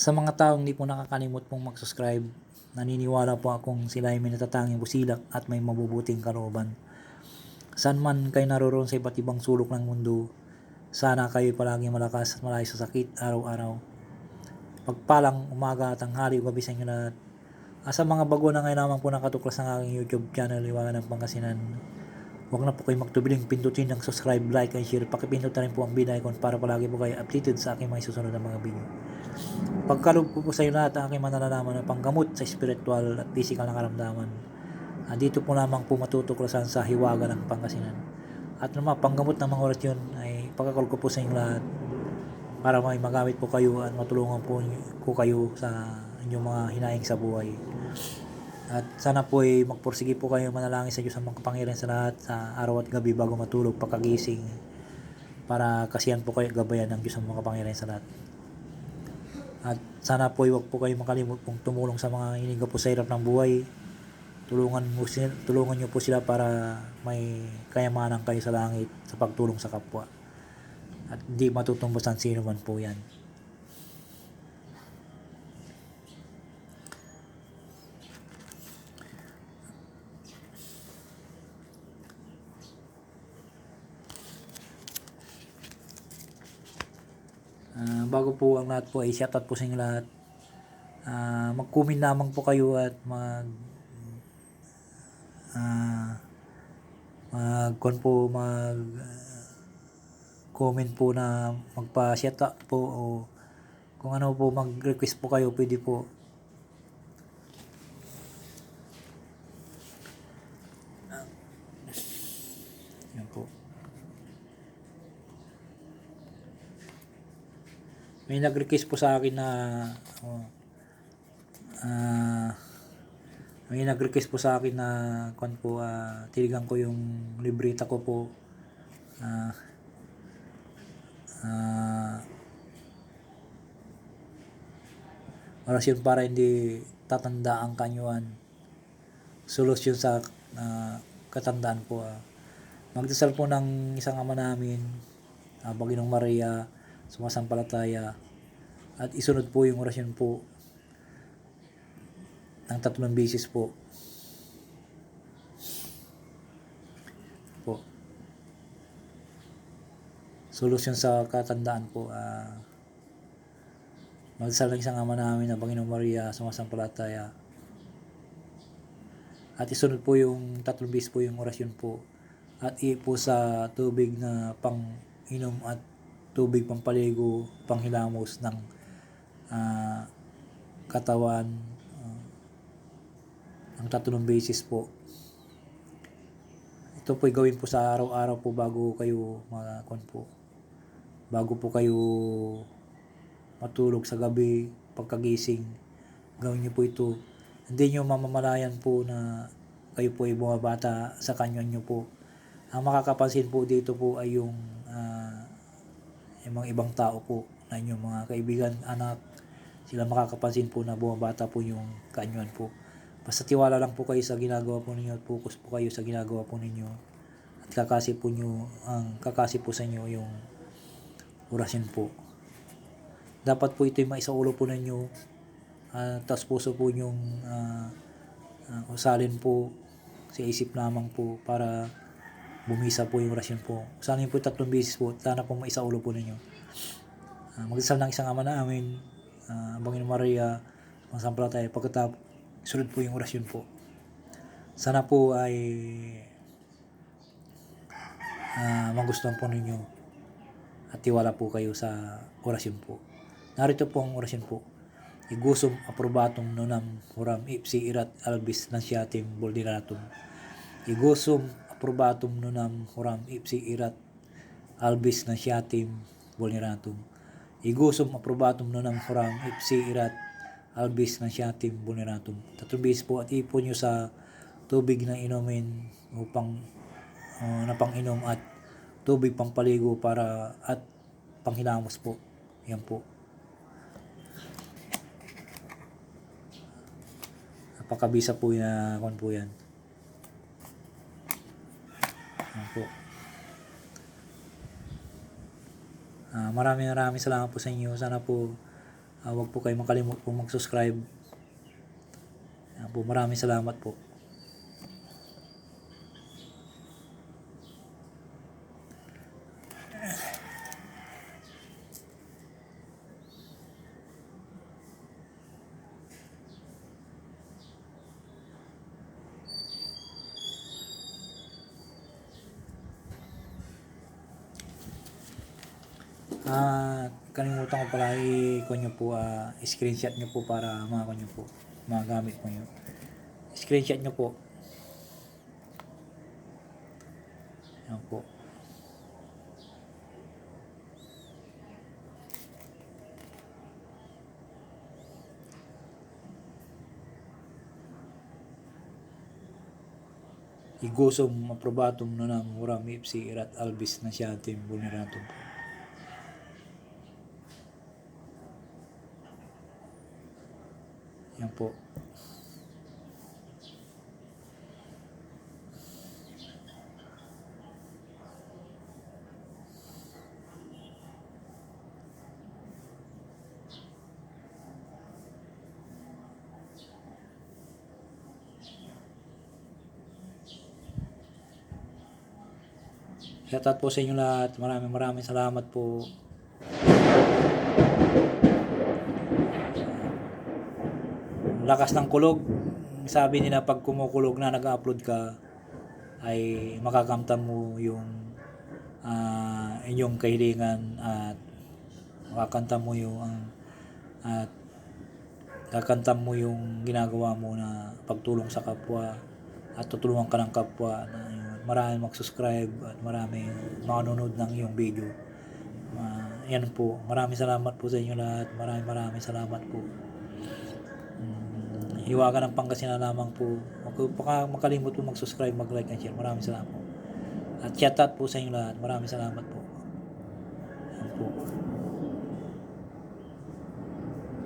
Sa mga taong hindi po nakakalimot pong mag-subscribe, naniniwala po akong sila ay may natatanging busilak at may mabubuting kalooban. Saan man kayo naroon sa iba't ibang sulok ng mundo, sana kayo palagi malakas at malayo sa sakit araw-araw. Pagpalang umaga, tanghali, gabi sa inyo lahat. Ah, sa mga bago na ngayon naman po nakatuklas ng aking YouTube channel, Liwanag ng Pangasinan, huwag na po kayo magtubiling pindutin ng subscribe, like, and share. Pakipindot na rin po ang bell icon para palagi po kayo updated sa aking mga susunod na mga video. Pagkalog po po sa inyo lahat ang aking manalalaman ng panggamot sa spiritual at physical na karamdaman. Ah, dito po lamang po matutuklasan sa hiwaga ng Pangasinan. At naman, panggamot ng mga orasyon ay pagkakal po sa inyo lahat para may magamit po kayo at matulungan po ko kayo sa inyong mga hinaing sa buhay. At sana po ay magpursige po kayo manalangin sa Diyos ang makapangyarihan sa lahat sa araw at gabi bago matulog pagkagising para kasiyan po kayo gabayan ng Diyos ang makapangyarihan sa lahat. At sana po ay huwag po kayo makalimut pong tumulong sa mga hiniga po sa hirap ng buhay. Tulungan, mo tulungan niyo po sila para may kayamanan kayo sa langit sa pagtulong sa kapwa. At hindi matutumbasan sino man po yan. Bago po ang lahat po ay shoutout po sa inyo lahat. Ah, mag-comment lamang po kayo at mag ah mag po mag comment po na magpa-shoutout po o kung ano po mag-request po kayo pwede po. Yan po. May nag-request po sa akin na oh, ah, may nag-request po sa akin na kwan po ah, tiligan ko yung libreta ko po. Ah ah, orasyon para hindi tatanda ang kanyuan solusyon sa ah, katandaan po ah. magdasal po ng isang ama namin uh, Baginong Maria sumasampalataya at isunod po yung orasyon po ng tatlong beses po. Po. Solusyon sa katandaan po ah magdasal ng isang ama namin na Panginoong Maria sumasampalataya. At isunod po yung tatlong beses po yung orasyon po at ipo sa tubig na pang inom at tubig pampaligo, panghilamos ng ah, katawan ah, ang tatlong beses po. Ito po gawin po sa araw-araw po bago kayo makakon po. Bago po kayo matulog sa gabi, pagkagising, gawin niyo po ito. Hindi niyo mamamalayan po na kayo po ay bumabata sa kanyon niyo po. Ang makakapansin po dito po ay yung yung mga ibang tao po na inyong mga kaibigan, anak, sila makakapansin po na bumabata po yung kaanyuan po. Basta tiwala lang po kayo sa ginagawa po ninyo at focus po kayo sa ginagawa po ninyo at kakasi po nyo, ang kakasi po sa inyo yung orasyon po. Dapat po ito yung maisaulo po ninyo at tas puso po yung uh, usalin po sa isip lamang po para bumisa po yung orasyon po. Sana po tatlong beses po, sana po maisaulo po ninyo. Uh, magdasal ng isang ama namin, uh, Bangin Maria, masampalataya, pagkatapos, sunod po yung orasyon po. Sana po ay uh, magustuhan po ninyo at tiwala po kayo sa orasyon po. Narito po ang orasyon po. Igusum aprobatum nonam huram ipsi irat albis nansiatim boldiratum. Igusum aprobatum nunam huram ipsi irat albis na siatim vulneratum. Igusum aprobatum nunam huram ipsi irat albis na siatim vulneratum. Beses po at ipon nyo sa tubig na inumin upang uh, na pang-inom at tubig pangpaligo para at panghilamos po. Yan po. Napakabisa po yan, kung po yan. Yan po. Ah, maraming maraming salamat po sa inyo. Sana po Ah, huwag po kayo makalimut po mag-subscribe. Yan po, maraming salamat po. Ah, kalimutan ko pala i-ko nyo po, ah, screenshot nyo po para mga nyo po, magamit mo nyo. Screenshot nyo po. Yan po. Igusom aprobatum nunang muram ipsi irat albis na siyatim vulneratum po. Yan po. Shoutout po sa inyo lahat. Maraming maraming salamat po. Lakas ng kulog. Sabi nila pag kumukulog na nag-upload ka ay makakamtan mo yung ah, inyong kahilingan at makakanta mo yung ang at kakantam mo yung ginagawa mo na pagtulong sa kapwa at tutulungan ka ng kapwa na yun, maraming mag-subscribe at maraming manonood ng iyong video. Ah, yan po. Maraming salamat po sa inyo lahat. Maraming maraming salamat po. Hiwaga ng Pangasinan lamang po. Baka makalimut po mag-subscribe, mag-like and share. Maraming salamat po. At shoutout po sa inyo lahat. Maraming salamat po. Yan po.